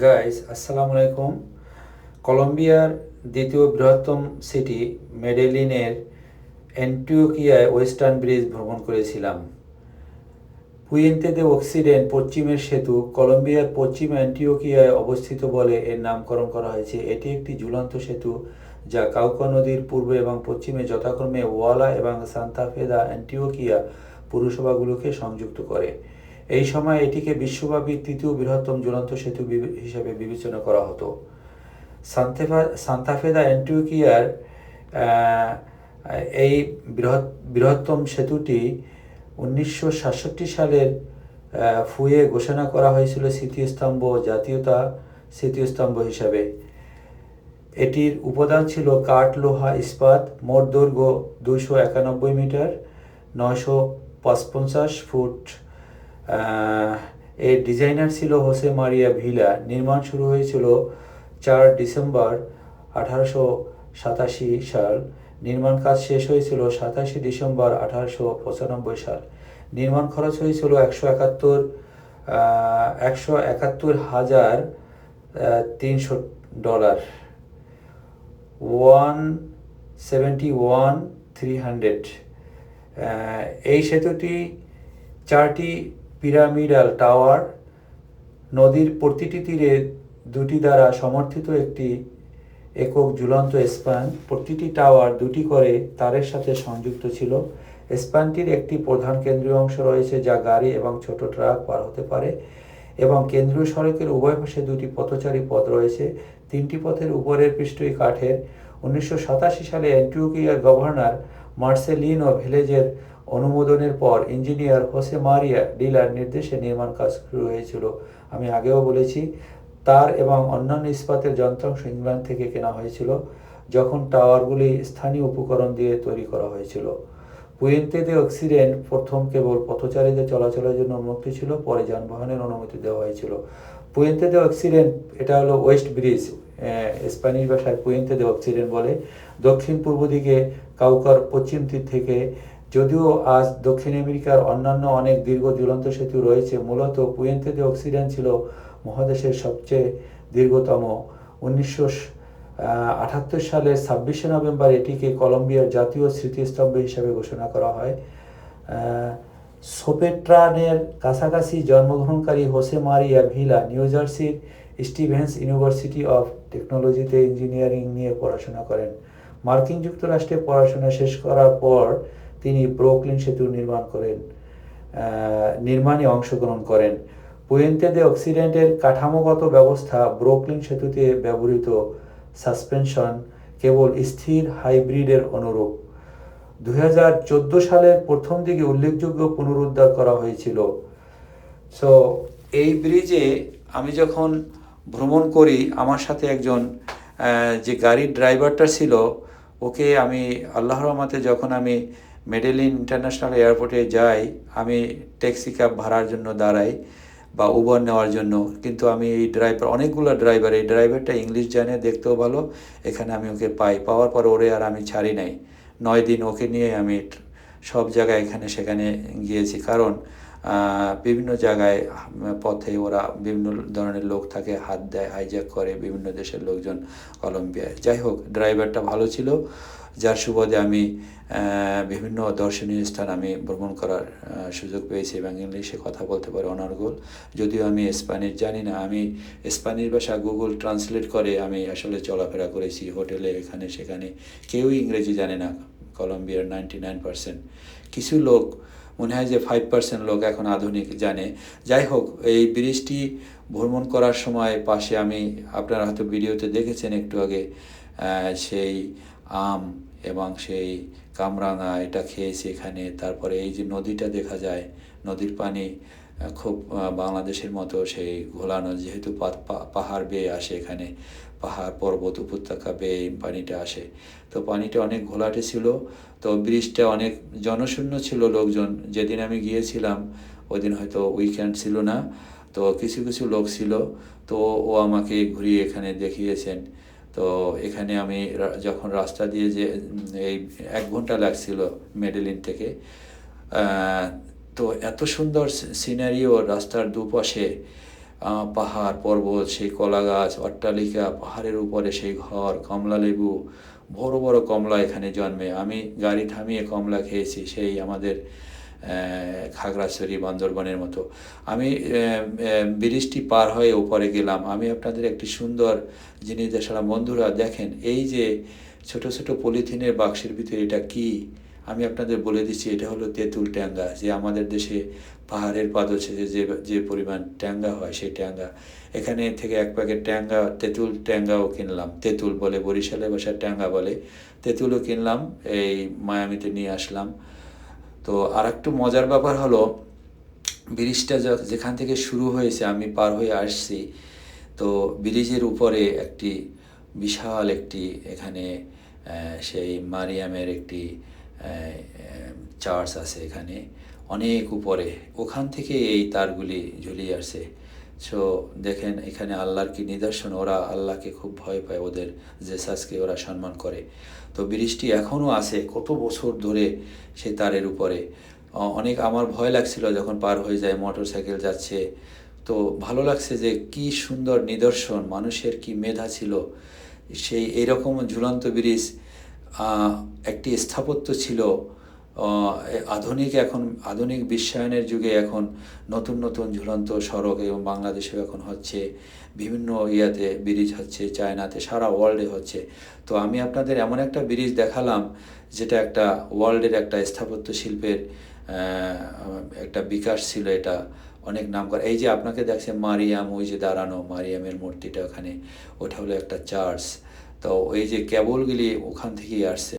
Guys আসসালামু আলাইকুম কলম্বিয়ার দ্বিতীয় বৃহত্তম সিটি মেডেলিনের অ্যান্টিওকিয়ায় ওয়েস্টার্ন ব্রিজ ভ্রমণ করেছিলাম। পুয়েন্তে দে অক্সিডেন্ট পশ্চিমের সেতু কলম্বিয়ার পশ্চিম অ্যান্টিওকিয়ায় অবস্থিত বলে এর নামকরণ করা হয়েছে। এটি একটি ঝুলন্ত সেতু যা কাউকা নদীর পূর্বে এবং পশ্চিমে যথাক্রমে ওয়ালা এবং সান্তাফেদা অ্যান্টিওকিয়া পুরসভাগুলোকে সংযুক্ত করে। এই সময় এটিকে বিশ্বব্যাপী তৃতীয় বৃহত্তম ঝুলন্ত সেতু হিসেবে বিবেচনা করা হতো। সান্তেফা সান্তাফেদা অ্যান্টিউকিয়ার এই বৃহৎ বৃহত্তম সেতুটি উনিশশো সাতষট্টি সালের ফুয়ে ঘোষণা করা হয়েছিল স্মৃতিস্তম্ভ জাতীয়তা স্মৃতিস্তম্ভ হিসাবে। এটির উপাদান ছিল কাঠ, লোহা, ইস্পাত, মোট দৈর্ঘ্য দুইশো একানব্বই মিটার, নয়শো পঞ্চাশ ফুট। এর ডিজাইনার ছিল হোসে মারিয়া ভিলা নির্মাণ শুরু হয়েছিল চার ডিসেম্বর আঠারোশো সাতাশি সাল। নির্মাণ কাজ শেষ হয়েছিল সাতাশে ডিসেম্বর আঠারোশো পঁচানব্বই সাল। নির্মাণ খরচ হয়েছিল একশো একাত্তর একশো একাত্তর হাজার তিনশো dollar. One seventy one, three hundred. এই সেতুটি চারটি পিরামিডাল টাওয়ার নদীর প্রতিটি তীরে দুটি দ্বারা সমর্থিত একটি একক ঝুলন্ত স্প্যান। প্রতিটি টাওয়ার দুটি করে তারের সাথে সংযুক্ত ছিল। স্প্যানটির একটি প্রধান কেন্দ্রীয় অংশ রয়েছে যা গাড়ি এবং ছোট ট্রাক পার হতে পারে এবং কেন্দ্রীয় সড়কের উভয় পাশে দুটি পথচারী পথ রয়েছে। তিনটি পথের উপরের পৃষ্ঠই কাঠের। উনিশশো সাতাশি সালে অ্যান্টিওকিয়ার গভর্নর মার্সেলিনো ভিলেজের অনুমোদনের পর ইঞ্জিনিয়ার হোসে মারিয়া ডিলার নির্দেশে নির্মাণ কাজ শুরু হয়েছিল। আমি আগেও বলেছি, তার এবং অন্যান্য ইস্পাতের যন্ত্রাংশ ইংল্যান্ড থেকে কেনা হয়েছিল, যখন টাওয়ারগুলি স্থানীয় উপকরণ দিয়ে তৈরি করা হয়েছিল। পুয়েন্তে দে অক্সিডেন্ট প্রথম কেবল পথচারীদের চলাচলের জন্য উন্মুক্ত ছিল, পরে যানবাহনের অনুমতি দেওয়া হয়েছিল। পুয়েন্তে দে অক্সিডেন্ট, এটা হলো ওয়েস্ট ব্রিজ স্প্যানিশ ভাষায় পুয়েন্তে দে অক্সিডেন্ট বলে। দক্ষিণ পূর্ব দিকে কাউকার পশ্চিম তীর থেকে যদিও আজ দক্ষিণ আমেরিকার অন্যান্য অনেক দীর্ঘ ঝুলন্ত সেতু রয়েছে, মূলত পুয়েন্তে দে অক্সিডেন্ট ছিল মহাদেশের সবচেয়ে দীর্ঘতম। উনিশশো আটাত্তর সালের ছাব্বিশে নভেম্বর এটিকে কলম্বিয়ার জাতীয় স্মৃতিস্তম্ভ হিসাবে ঘোষণা করা হয়। সোপেট্রানের কাছাকাছি জন্মগ্রহণকারী হোসে মারিয়া ভিলা, নিউ জার্সির স্টিভেন্স ইউনিভার্সিটি অফ টেকনোলজিতে ইঞ্জিনিয়ারিং নিয়ে পড়াশোনা করেন। মার্কিন যুক্তরাষ্ট্রে পড়াশোনা শেষ করার পর তিনি ব্রোকলিন সেতু নির্মাণ করেন নির্মাণে অংশগ্রহণ করেন। পুয়েন্তে দে অক্সিডেন্টের কাঠামোগত ব্যবস্থা ব্রোকলিন সেতুতে ব্যবহৃত সাসপেনশন কেবল স্থির হাইব্রিডের অনুরূপ। দু হাজার চোদ্দ সালের প্রথম দিকে উল্লেখযোগ্য পুনরুদ্ধার করা হয়েছিল। সো এই ব্রিজে আমি যখন ভ্রমণ করি, আমার সাথে একজন যে গাড়ির ড্রাইভারটা ছিল, ওকে আমি, আল্লাহর রহমতে যখন আমি মেডেলিন ইন্টারন্যাশনাল এয়ারপোর্টে যাই, আমি ট্যাক্সি ক্যাব ভাড়ার জন্য দাঁড়াই বা উবার নেওয়ার জন্য। কিন্তু আমি এই ড্রাইভার অনেকগুলো ড্রাইভার এই ড্রাইভারটা ইংলিশ জানে, দেখতেও ভালো। এখানে আমি ওকে পাই। পাওয়ার পর ওরে আর আমি ছাড়ি নাই। নয় দিন ওকে নিয়ে আমি সব জায়গায় এখানে সেখানে গিয়েছি। কারণ বিভিন্ন জায়গায় পথে ওরা বিভিন্ন ধরনের লোক থাকে, হাত দেয় হাইজ্যাক করে বিভিন্ন দেশের লোকজন কলম্বিয়ায় যাই হোক ড্রাইভারটা ভালো ছিল। যার সুবাদে আমি বিভিন্ন দর্শনীয় স্থান আমি ভ্রমণ করার সুযোগ পেয়েছি এবং ইংলিশে কথা বলতে পারি অনর্গল। যদিও আমি স্প্যানিশ জানি না, আমি স্প্যানিশ ভাষা গুগল ট্রান্সলেট করে আমি আসলে চলাফেরা করেছি হোটেলে, এখানে, সেখানে। কেউই ইংরেজি জানে না, কলম্বিয়ার নাইনটি নাইন পার্সেন্ট। কিছু লোক, মনে হয় যে ফাইভ পার্সেন্ট লোক এখন আধুনিক জানে। যাই হোক, এই ব্রিজটি ভ্রমণ করার সময় পাশে আমি, আপনারা হয়তো ভিডিওতে দেখেছেন একটু আগে সেই আম এবং সেই কামরাঙা, এটা খেয়েছি এখানে তারপরে এই যে নদীটা দেখা যায়, নদীর পানি খুব বাংলাদেশের মতো সেই ঘোলানো, যেহেতু পাহাড় বেয়ে আসে এখানে, পাহাড়, পর্বত, উপত্যকা বেয়ে পানিটা আসে। তো পানিটা অনেক ঘোলাটে ছিল, তো ব্রিজটা অনেক জনশূন্য ছিল লোকজন। যেদিন আমি গিয়েছিলাম ওই দিন হয়তো উইকেন্ড ছিল না, তো কিছু কিছু লোক ছিল, তো ও আমাকে ঘুরিয়ে এখানে দেখিয়েছেন। তো এখানে আমি যখন রাস্তা দিয়ে যে এই এক ঘণ্টা লাগছিল মেডেলিন থেকে তো এত সুন্দর সিনারিও রাস্তার দুপাশে পাহাড়, পর্বত, সেই কলা গাছ, অট্টালিকা, পাহাড়ের উপরে সেই ঘর, কমলা লেবু, বড় বড় কমলা এখানে জন্মে। আমি গাড়ি থামিয়ে কমলা খেয়েছি, সেই আমাদের খাগড়াছড়ি, বান্দরবানের মতো। আমি ব্রিজটি পার হয়ে ওপরে গেলাম। আমি আপনাদের একটি সুন্দর জিনিস দেখালাম। বন্ধুরা, দেখেন, এই যে ছোট ছোট পলিথিনের বাক্সের ভিতরে এটা কি, আমি আপনাদের বলে দিচ্ছি, এটা হলো তেঁতুল ট্যাঙ্গা। যে আমাদের দেশে পাহাড়ের পাদদেশে যে যে পরিমাণ ট্যাঙ্গা হয়, সেই ট্যাঙ্গা। এখানে থেকে এক প্যাকেট ট্যাঙ্গা, তেঁতুল ট্যাঙ্গাও কিনলাম। তেঁতুল বলে বরিশালে ভাষায় ট্যাঙ্গা বলে। তেঁতুলও কিনলাম, এই মায়ামিতে নিয়ে আসলাম। তো আর একটু মজার ব্যাপার হলো, ব্রিজটা যেখান থেকে শুরু হয়েছে, আমি পার হয়ে আসছি, তো ব্রিজের উপরে একটি বিশাল একটি এখানে সেই মারিয়ামের একটি চার্চ আছে এখানে, অনেক উপরে। ওখান থেকে এই তারগুলি ঝুলিয়ে আসে। সো দেখেন, এখানে আল্লাহর কি নিদর্শন? ওরা আল্লাহকে খুব ভয় পায়, ওদের জেসাসকে ওরা সম্মান করে। তো ব্রিজটি এখনও আছে, কত বছর ধরে সে তারের উপরে। অনেক আমার ভয় লাগছিল যখন পার হয়ে যায়, মোটর সাইকেল যাচ্ছে। তো ভালো লাগছে যে কি সুন্দর নিদর্শন, মানুষের কি মেধা ছিল। সেই এরকম ঝুলন্ত ব্রিজ একটি স্থাপত্য ছিল। আধুনিক এখন, আধুনিক বিশ্বায়নের যুগে এখন নতুন নতুন ঝুলন্ত সড়ক এবং বাংলাদেশেও এখন হচ্ছে বিভিন্ন ইয়াতে ব্রিজ হচ্ছে, চায়নাতে, সারা ওয়ার্ল্ডে হচ্ছে। তো আমি আপনাদের এমন একটা ব্রিজ দেখালাম, যেটা একটা ওয়ার্ল্ডের একটা স্থাপত্য শিল্পের একটা বিকাশ ছিল এটা, অনেক নাম করা এই যে আপনাকে দেখছে মারিয়াম, ওই যে দাঁড়ানো, মারিয়ামের মূর্তিটা ওখানে, ওটা হলো একটা চার্চ তো ওই যে কেবলগুলি ওখান থেকেই আসছে।